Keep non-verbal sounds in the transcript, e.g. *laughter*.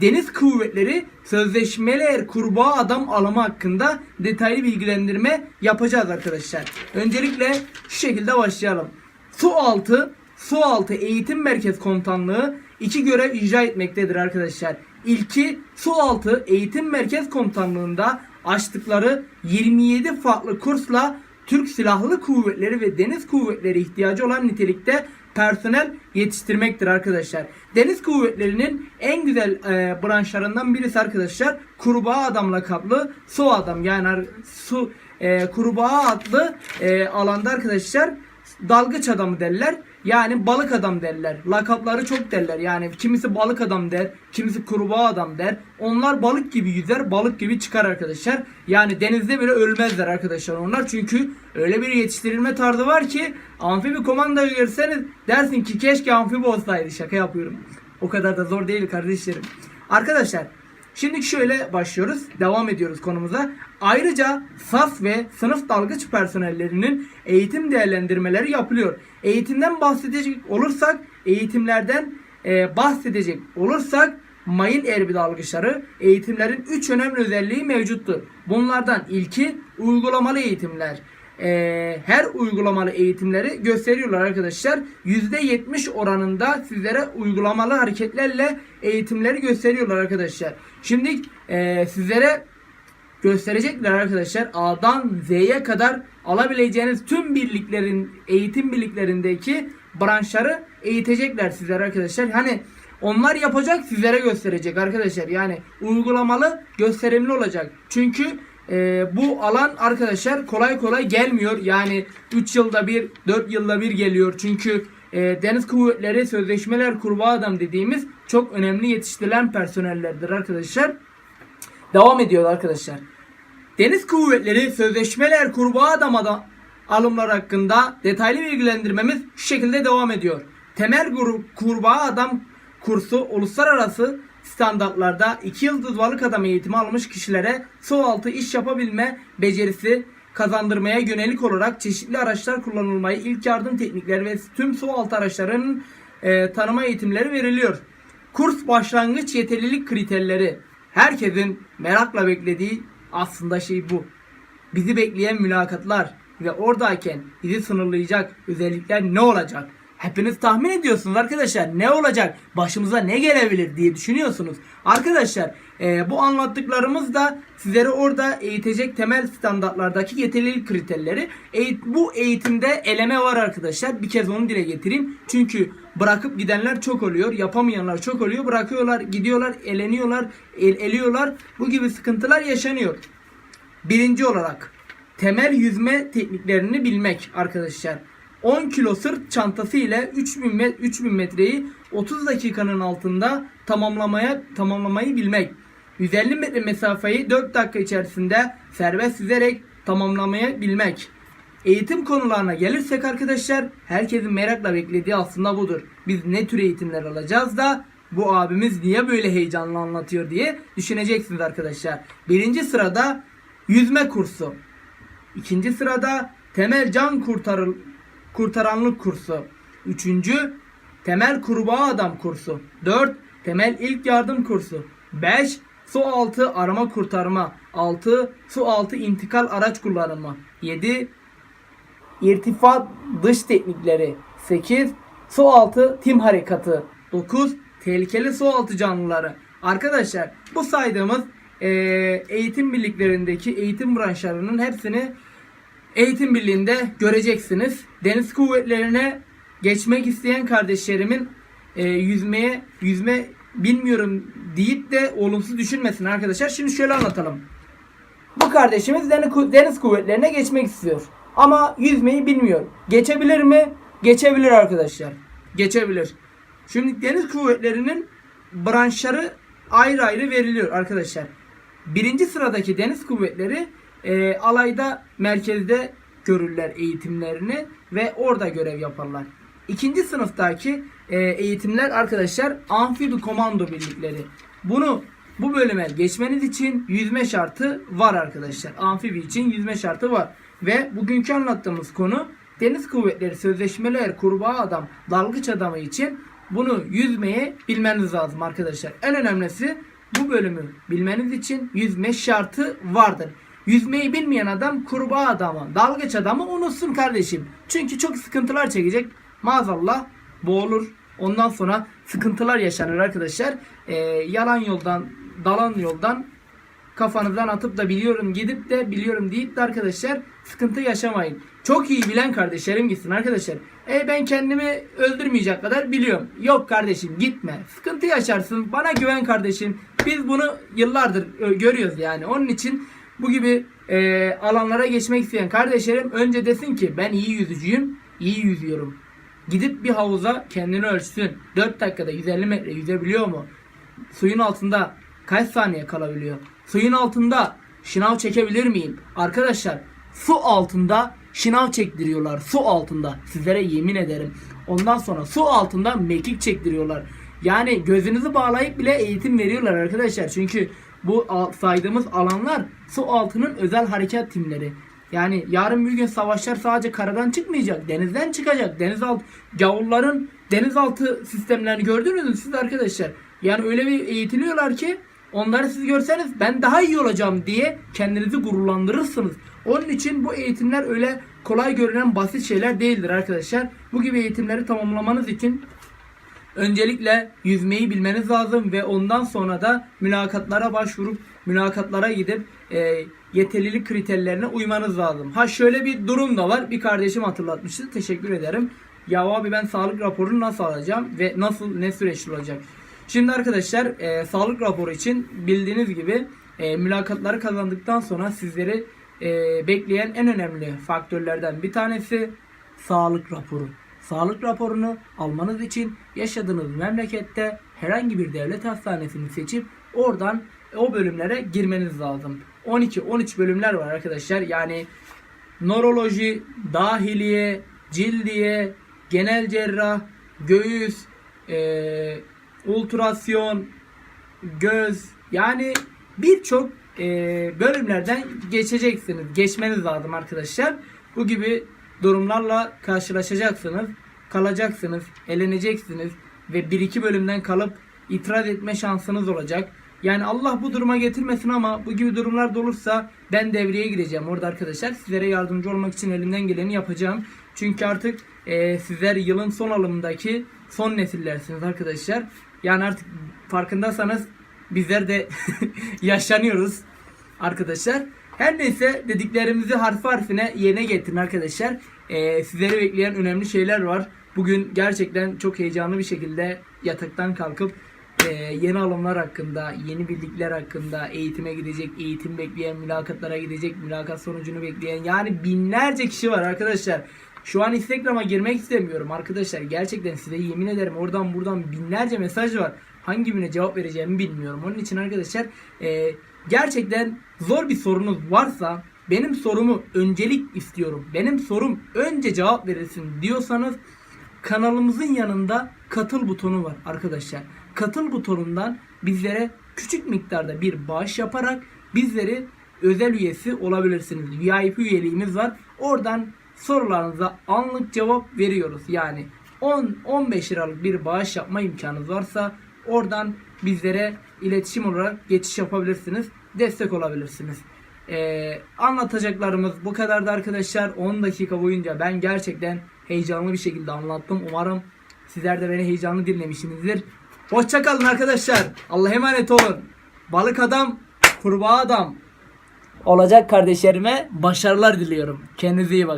Deniz Kuvvetleri Sözleşmeli Er Kurbağa Adam alımı hakkında detaylı bilgilendirme yapacağız arkadaşlar. Öncelikle şu şekilde başlayalım. Su altı Su altı Eğitim Merkez Komutanlığı iki görev icra etmektedir arkadaşlar. İlki Su altı Eğitim Merkez Komutanlığı'nda açtıkları 27 farklı kursla Türk Silahlı Kuvvetleri ve Deniz Kuvvetleri ihtiyacı olan nitelikte personel yetiştirmektir arkadaşlar. Deniz Kuvvetleri'nin en güzel e, branşlarından birisi arkadaşlar kurbağa adam lakaplı su adam yani su e, kurbağa adlı e, alanda arkadaşlar dalgıç adamı derler. Yani balık adam derler. Lakapları çok derler. Yani kimisi balık adam der, kimisi kurbağa adam der. Onlar balık gibi yüzer, balık gibi çıkar arkadaşlar. Yani denizde bile ölmezler arkadaşlar onlar. Çünkü öyle bir yetiştirilme tarzı var ki amfibi komando görseniz dersin ki keşke amfibi olsaydı. Şaka yapıyorum. O kadar da zor değil kardeşlerim. Arkadaşlar Şimdi şöyle başlıyoruz. Devam ediyoruz konumuza. Ayrıca SAS ve sınıf dalgıç personellerinin eğitim değerlendirmeleri yapılıyor. Eğitimden bahsedecek olursak, eğitimlerden e, bahsedecek olursak mayın erbi dalgıçları eğitimlerin 3 önemli özelliği mevcuttur. Bunlardan ilki uygulamalı eğitimler. E, her uygulamalı eğitimleri gösteriyorlar arkadaşlar. %70 oranında sizlere uygulamalı hareketlerle eğitimleri gösteriyorlar arkadaşlar. Şimdi e, sizlere gösterecekler arkadaşlar. A'dan Z'ye kadar alabileceğiniz tüm birliklerin eğitim birliklerindeki branşları eğitecekler sizlere arkadaşlar. Hani onlar yapacak sizlere gösterecek arkadaşlar. Yani uygulamalı gösterimli olacak. Çünkü e, bu alan arkadaşlar kolay kolay gelmiyor. Yani 3 yılda bir 4 yılda bir geliyor. Çünkü e, Deniz Kuvvetleri Sözleşmeler Kurbağa Adam dediğimiz çok önemli yetiştirilen personellerdir arkadaşlar. Devam ediyor arkadaşlar. Deniz Kuvvetleri Sözleşmeler Kurbağa Adam ada- alımlar hakkında detaylı bilgilendirmemiz şu şekilde devam ediyor. Temel Kur- Kurbağa Adam kursu uluslararası standartlarda 2 yıldız balık adam eğitimi almış kişilere su altı iş yapabilme becerisi kazandırmaya yönelik olarak çeşitli araçlar kullanılmayı, ilk yardım teknikleri ve tüm su altı araçlarının e, tanıma eğitimleri veriliyor. Kurs başlangıç yeterlilik kriterleri. Herkesin merakla beklediği aslında şey bu. Bizi bekleyen mülakatlar ve oradayken bizi sınırlayacak özellikler ne olacak? Hepiniz tahmin ediyorsunuz arkadaşlar. Ne olacak? Başımıza ne gelebilir diye düşünüyorsunuz. Arkadaşlar e, bu anlattıklarımız da sizlere orada eğitecek temel standartlardaki yeterlilik kriterleri. Eğit- bu eğitimde eleme var arkadaşlar. Bir kez onu dile getireyim. Çünkü bırakıp gidenler çok oluyor. Yapamayanlar çok oluyor. Bırakıyorlar, gidiyorlar, eleniyorlar, el, eliyorlar. Bu gibi sıkıntılar yaşanıyor. Birinci olarak temel yüzme tekniklerini bilmek arkadaşlar. 10 kilo sırt çantası ile 3000 met 3000 metreyi 30 dakikanın altında tamamlamaya tamamlamayı bilmek. 150 metre mesafeyi 4 dakika içerisinde serbest yüzerek tamamlamayı bilmek. Eğitim konularına gelirsek arkadaşlar herkesin merakla beklediği aslında budur. Biz ne tür eğitimler alacağız da bu abimiz niye böyle heyecanlı anlatıyor diye düşüneceksiniz arkadaşlar. Birinci sırada yüzme kursu. İkinci sırada temel can kurtarıl kurtaranlık kursu. Üçüncü temel kurbağa adam kursu. Dört temel ilk yardım kursu. Beş su altı arama kurtarma. Altı su altı intikal araç kullanımı. Yedi irtifat dış teknikleri. 8. Su altı tim harekatı. 9. Tehlikeli su altı canlıları. Arkadaşlar bu saydığımız eee, eğitim birliklerindeki eğitim branşlarının hepsini eğitim birliğinde göreceksiniz. Deniz kuvvetlerine geçmek isteyen kardeşlerimin eee, yüzmeye yüzme bilmiyorum deyip de olumsuz düşünmesin arkadaşlar. Şimdi şöyle anlatalım. Bu kardeşimiz deniz kuvvetlerine geçmek istiyor. Ama yüzmeyi bilmiyor. Geçebilir mi? Geçebilir arkadaşlar. Geçebilir. Şimdi deniz kuvvetlerinin branşları ayrı ayrı veriliyor arkadaşlar. Birinci sıradaki deniz kuvvetleri e, alayda merkezde görürler eğitimlerini ve orada görev yaparlar. İkinci sınıftaki e, eğitimler arkadaşlar amfibi komando birlikleri. Bunu bu bölüme geçmeniz için yüzme şartı var arkadaşlar. Amfibi için yüzme şartı var. Ve bugünkü anlattığımız konu Deniz Kuvvetleri Sözleşmeli Er Kurbağa Adam Dalgıç Adamı için bunu yüzmeye bilmeniz lazım arkadaşlar. En önemlisi bu bölümü bilmeniz için yüzme şartı vardır. Yüzmeyi bilmeyen adam kurbağa adamı, dalgıç adamı unutsun kardeşim. Çünkü çok sıkıntılar çekecek. Maazallah boğulur. Ondan sonra sıkıntılar yaşanır arkadaşlar. Ee, yalan yoldan, dalan yoldan kafanızdan atıp da biliyorum gidip de biliyorum deyip de arkadaşlar sıkıntı yaşamayın. Çok iyi bilen kardeşlerim gitsin arkadaşlar. E ben kendimi öldürmeyecek kadar biliyorum. Yok kardeşim gitme. Sıkıntı yaşarsın. Bana güven kardeşim. Biz bunu yıllardır ö, görüyoruz yani. Onun için bu gibi e, alanlara geçmek isteyen kardeşlerim önce desin ki ben iyi yüzücüyüm. iyi yüzüyorum. Gidip bir havuza kendini ölçsün. 4 dakikada 150 metre yüzebiliyor mu? Suyun altında kaç saniye kalabiliyor? Suyun altında şınav çekebilir miyim? Arkadaşlar su altında şınav çektiriyorlar. Su altında. Sizlere yemin ederim. Ondan sonra su altında mekik çektiriyorlar. Yani gözünüzü bağlayıp bile eğitim veriyorlar arkadaşlar. Çünkü bu saydığımız alanlar su altının özel harekat timleri. Yani yarın bir gün savaşlar sadece karadan çıkmayacak. Denizden çıkacak. Denizaltı gavurların denizaltı sistemlerini gördünüz mü siz arkadaşlar? Yani öyle bir eğitiliyorlar ki onları siz görseniz ben daha iyi olacağım diye kendinizi gururlandırırsınız. Onun için bu eğitimler öyle kolay görünen basit şeyler değildir arkadaşlar. Bu gibi eğitimleri tamamlamanız için Öncelikle yüzmeyi bilmeniz lazım ve ondan sonra da mülakatlara başvurup mülakatlara gidip e, yeterlilik kriterlerine uymanız lazım. Ha şöyle bir durum da var. Bir kardeşim hatırlatmıştı. Teşekkür ederim. Ya abi ben sağlık raporunu nasıl alacağım ve nasıl ne süreç olacak? Şimdi arkadaşlar e, sağlık raporu için bildiğiniz gibi e, mülakatları kazandıktan sonra sizleri e, bekleyen en önemli faktörlerden bir tanesi sağlık raporu. Sağlık raporunu almanız için yaşadığınız memlekette herhangi bir devlet hastanesini seçip oradan o bölümlere girmeniz lazım. 12-13 bölümler var arkadaşlar. Yani nöroloji, dahiliye, cildiye, genel cerrah, göğüs, eee, ultrasyon, göz yani birçok eee, bölümlerden geçeceksiniz. Geçmeniz lazım arkadaşlar. Bu gibi durumlarla karşılaşacaksınız. Kalacaksınız, eleneceksiniz ve bir iki bölümden kalıp itiraz etme şansınız olacak. Yani Allah bu duruma getirmesin ama bu gibi durumlar da olursa ben devreye gireceğim orada arkadaşlar. Sizlere yardımcı olmak için elimden geleni yapacağım. Çünkü artık e, sizler yılın son alımındaki son nesillersiniz arkadaşlar. Yani artık farkındaysanız bizler de *laughs* yaşlanıyoruz arkadaşlar. Her neyse dediklerimizi harf harfine yerine getirin arkadaşlar. Ee, sizleri bekleyen önemli şeyler var. Bugün gerçekten çok heyecanlı bir şekilde yataktan kalkıp e, yeni alımlar hakkında, yeni bildikler hakkında, eğitime gidecek, eğitim bekleyen, mülakatlara gidecek, mülakat sonucunu bekleyen yani binlerce kişi var arkadaşlar. Şu an Instagram'a girmek istemiyorum arkadaşlar. Gerçekten size yemin ederim oradan buradan binlerce mesaj var. Hangi birine cevap vereceğimi bilmiyorum. Onun için arkadaşlar e, gerçekten zor bir sorunuz varsa benim sorumu öncelik istiyorum. Benim sorum önce cevap verilsin diyorsanız kanalımızın yanında katıl butonu var arkadaşlar. Katıl butonundan bizlere küçük miktarda bir bağış yaparak bizleri özel üyesi olabilirsiniz. VIP üyeliğimiz var. Oradan sorularınıza anlık cevap veriyoruz. Yani 10-15 liralık bir bağış yapma imkanınız varsa oradan bizlere iletişim olarak geçiş yapabilirsiniz. Destek olabilirsiniz. Ee, anlatacaklarımız bu kadardı arkadaşlar. 10 dakika boyunca ben gerçekten heyecanlı bir şekilde anlattım. Umarım sizler de beni heyecanlı dinlemişsinizdir. Hoşçakalın arkadaşlar. Allah'a emanet olun. Balık adam, kurbağa adam olacak kardeşlerime başarılar diliyorum. Kendinize iyi bakın.